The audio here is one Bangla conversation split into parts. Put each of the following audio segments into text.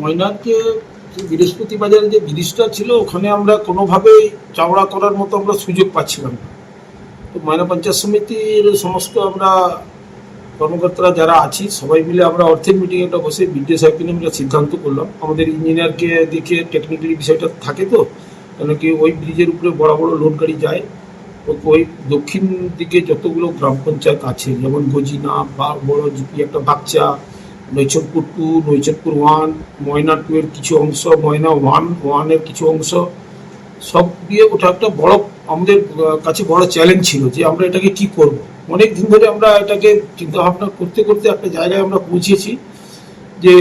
ময়নাকে বৃহস্পতিবাজারে যে ব্রিজটা ছিল, ওখানে আমরা কোনোভাবেই চাওড়া করার মতো আমরা সুযোগ পাচ্ছিলাম না। তো ময়না পঞ্চায়েত সমিতির সমস্ত আমরা কর্মকর্তারা যারা আছি, সবাই মিলে আমরা অর্থের মিটিং একটা বসে বিডিও সাহেবকে নিয়ে আমরা সিদ্ধান্ত করলাম। আমাদের ইঞ্জিনিয়ারকে দেখে টেকনিক্যালি বিষয়টা থাকে তো, কেন কি ওই ব্রিজের উপরে বড় বড় লোড গাড়ি যায়। ওই দক্ষিণ দিকে যতগুলো গ্রাম পঞ্চায়েত আছে, যেমন গজিনা, বা বড় জিপি, একটা বাচ্চা Naichanpur two Naichanpur one Moyna two এর কিছু অংশ, ময়না ওয়ান ওয়ানের কিছু অংশ, সব দিয়ে ওটা একটা বড়, আমাদের কাছে বড় চ্যালেঞ্জ ছিল যে আমরা এটাকে কি করব। অনেক দিন ধরে আমরা এটাকে চিন্তা ভাবনা করতে করতে একটা জায়গায় আমরা পৌঁছেছি যে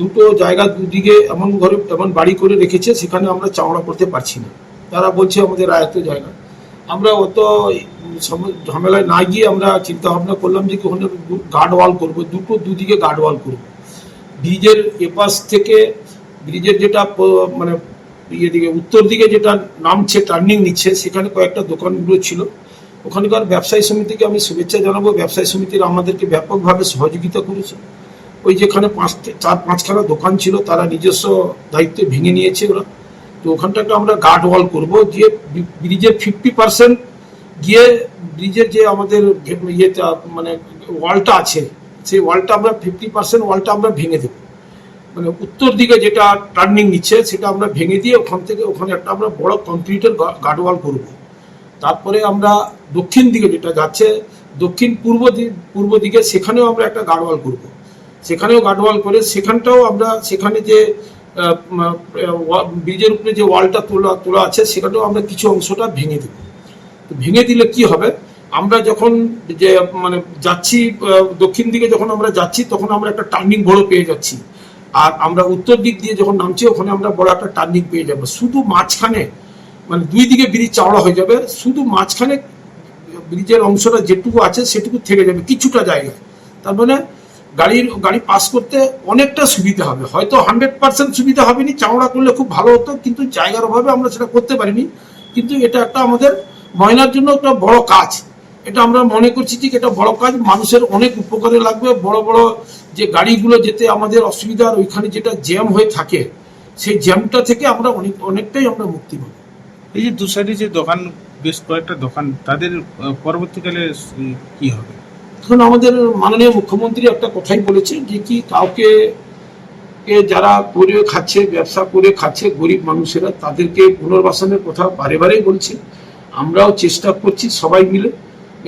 দুটো জায়গা দুদিকে এমন ঘরে, এমন বাড়ি করে রেখেছে, সেখানে আমরা চাওড়া করতে পারছি না। তারা বলছে আমাদের আয়ত্ত জায়গা। আমরা অত ঝামেলায় না গিয়ে আমরা চিন্তা ভাবনা করলাম যে ওখানে গার্ড ওয়াল করব, দুটো দুদিকে গার্ড ওয়াল করব। ব্রিজের এপাশ থেকে ব্রিজের যেটা মানে ইয়ে দিকে, উত্তর দিকে যেটা নামছে, টার্নিং নিচ্ছে, সেখানে কয়েকটা দোকানগুলো ছিল। ওখানকার ব্যবসায়ী সমিতিকে আমি শুভেচ্ছা জানাব। ব্যবসায়ী সমিতির আমাদেরকে ব্যাপকভাবে সহযোগিতা করেছে। ওই যেখানে পাঁচ চার পাঁচখানা দোকান ছিল, তারা নিজস্ব দায়িত্বে ভেঙে নিয়েছে ওরা। তো ওখানটাকে আমরা গার্ড ওয়াল করব। দিয়ে ব্রিজের ফিফটি পার্সেন্ট গিয়ে ব্রিজের যে আমাদের ইয়েটা মানে ওয়ালটা আছে, সেই ওয়ালটা আমরা ফিফটি পার্সেন্ট ওয়ালটা আমরা ভেঙে দেবো। মানে উত্তর দিকে যেটা টার্নিং নিচ্ছে, সেটা আমরা ভেঙে দিয়ে ওখান থেকে ওখানে একটা আমরা বড় গার্ড ওয়াল করব। তারপরে আমরা দক্ষিণ দিকে যেটা যাচ্ছে, দক্ষিণ পূর্ব পূর্ব দিকে সেখানেও আমরা একটা গার্ড ওয়াল করব। সেখানেও গার্ড ওয়াল করে সেখানটাও আমরা, সেখানে যে ব্রিজের উপরে যে ওয়ালটা তোলা তোলা আছে, সেখানেও আমরা কিছু অংশটা ভেঙে দেবো। তো ভেঙে দিলে কি হবে? আমরা যখন যে মানে যাচ্ছি দক্ষিণ দিকে যখন আমরা যাচ্ছি, তখন আমরা একটা টার্নিং বড় পেয়ে যাচ্ছি। আর আমরা উত্তর দিক দিয়ে যখন নামছি, ওখানে আমরা বড় একটা টার্নিং পেয়ে যাব। শুধু মাঝখানে মানে দুই দিকে ব্রিজ চাওড়া হয়ে যাবে, শুধু মাঝখানে ব্রিজের অংশটা যেটুকু আছে, সেটুকু থেকে যাবে, কিছুটা জায়গায়। তার মানে গাড়ির, গাড়ি পাস করতে অনেকটা সুবিধা হবে। হয়তো হান্ড্রেড পার্সেন্ট সুবিধা হবে নি চাওড়া করলে খুব ভালো হতো, কিন্তু জায়গার অভাবে আমরা সেটা করতে পারিনি। কিন্তু এটা একটা আমাদের ময়নার জন্য একটা বড় কাজ। এটা আমরা মনে করছি যে এটা বড় কাজ, মানুষের অনেক উপকারে লাগবে। বড় বড় যে গাড়িগুলো যেতে আমাদের অসুবিধার ওইখানে যেটা জ্যাম হয়ে থাকে, সেই জ্যামটা থেকে আমরা অনেক, অনেকটাই আমরা মুক্তি পাবো। এই যে দু সাইডে যে দোকান, বেশ কয়েকটা দোকান, তাদের পরবর্তীকালে কি হবে? এখন আমাদের মাননীয় মুখ্যমন্ত্রী একটা কথাই বলেছেন যে কি কাউকে যারা করে খাচ্ছে, ব্যবসা করে খাচ্ছে, গরিব মানুষেরা তাদেরকে পুনর্বাসনের কথা বারে বারেই বলছি। আমরাও চেষ্টা করছি সবাই মিলে।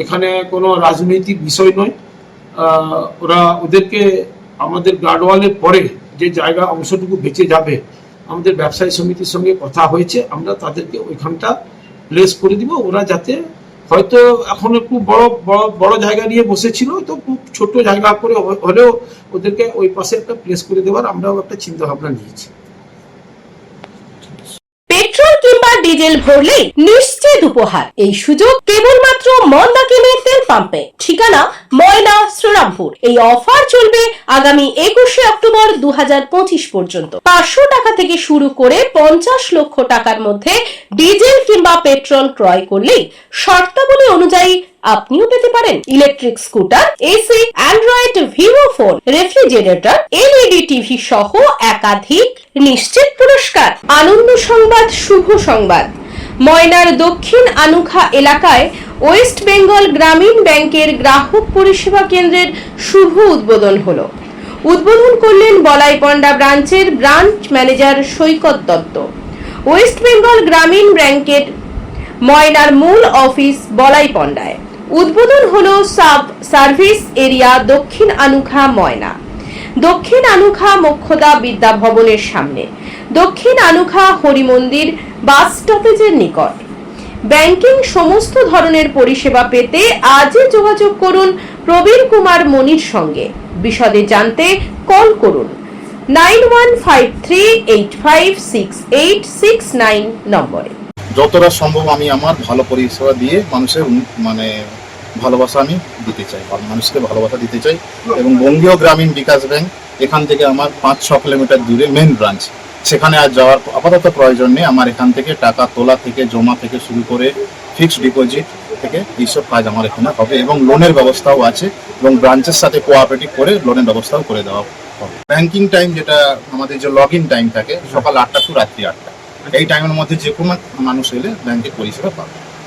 এখানে কোনো রাজনৈতিক বিষয় নয়। ওরা ওদেরকে আমাদের গার্ডওয়ালের পরে যে জায়গা অংশটুকু বেঁচে যাবে, আমাদের ব্যবসায়ী সমিতির সঙ্গে কথা হয়েছে, আমরা তাদেরকে ওইখানটা প্লেস করে দিব। ওরা যাতে হয়তো এখন একটু বড় বড় বড় জায়গা নিয়ে বসেছিল, তো খুব ছোট জায়গা করে হলেও ওদেরকে ওই পাশে একটা প্লেস করে দেওয়ার আমরাও একটা চিন্তা ভাবনা নিয়েছি পেট্রোল কিংবা ডিজেল ভরলেই নিশ্চিত উপহার। এই সুযোগ কেবলমাত্র মন্দাকিনীর তেল পাম্পে। ঠিকানা ময়না, শ্রীরামপুর। এই অফার চলবে আগামী একুশে অক্টোবর দু হাজার পঁচিশ পর্যন্ত। পাঁচশো টাকা থেকে শুরু করে পঞ্চাশ লক্ষ টাকার মধ্যে ডিজেল কিংবা পেট্রোল ক্রয় করলেই শর্তাবলী অনুযায়ী আপনিও পেতে পারেন electric scooter AC android Vivo phone refrigerator LED TV সহ একাধিক নিশ্চিত পুরস্কার। আনন্দ সংবাদ, শুভ সংবাদ। ময়নার দক্ষিণ আনুখা এলাকায় ওয়েস্ট বেঙ্গল গ্রামীণ ব্যাংকের গ্রাহক পরিষেবা কেন্দ্রের শুভ উদ্বোধন হলো। উদ্বোধন করলেন বলাইপন্ডা ব্রাঞ্চের branch manager Saikat Dutta. West Bengal Gramin ব্যাংকের ময়নার মূল অফিস বলাইপন্ডায় উদ্বোধন হলো সাব সার্ভিস এরিয়া দক্ষিণ আনুখা ময়না। দক্ষিণ আনুখা মোক্ষদা বিদ্যা ভবনের সামনে। দক্ষিণ আনুখা হরিমন্দির বাস স্টপেজের নিকট। ব্যাংকিং সমস্ত ধরনের পরিষেবা পেতে আজই যোগাযোগ করুন প্রবীর কুমার মনির সঙ্গে। বিশদে জানতে কল করুন nine one five three eight five six eight six nine নম্বরে। যতটা সম্ভব আমি আমার ভালো পরিষেবা দিয়ে মানুষের মানে ভালোবাসা আমি দিতে চাই মানুষকে ভালোবাসা দিতে চাই। এবং বঙ্গীয় গ্রামীণ বিকাশ ব্যাংক, এখান থেকে আমার পাঁচ ছ কিলোমিটার দূরে মেন ব্রাঞ্চ সেখানে আর যাওয়ার আপাতত প্রয়োজন নেই, আমার এখান থেকে টাকা তোলা থেকে, জমা থেকে শুরু করে ফিক্সড ডিপোজিট থেকে এইসব কাজ আমার এখানে হবে এবং লোনের ব্যবস্থাও আছে এবং ব্রাঞ্চের সাথে কোঅপারেটিভ করে লোনের ব্যবস্থাও করে দেওয়া হবে। ব্যাংক ব্যাংকিং টাইম যেটা আমাদের যে লগ ইন টাইম থাকে, সকাল আটটা টু রাত্রি আটটা। এই টাইমের মধ্যে যে কোনো মানুষ এলে ব্যাংকের পরিষেবা পাবে।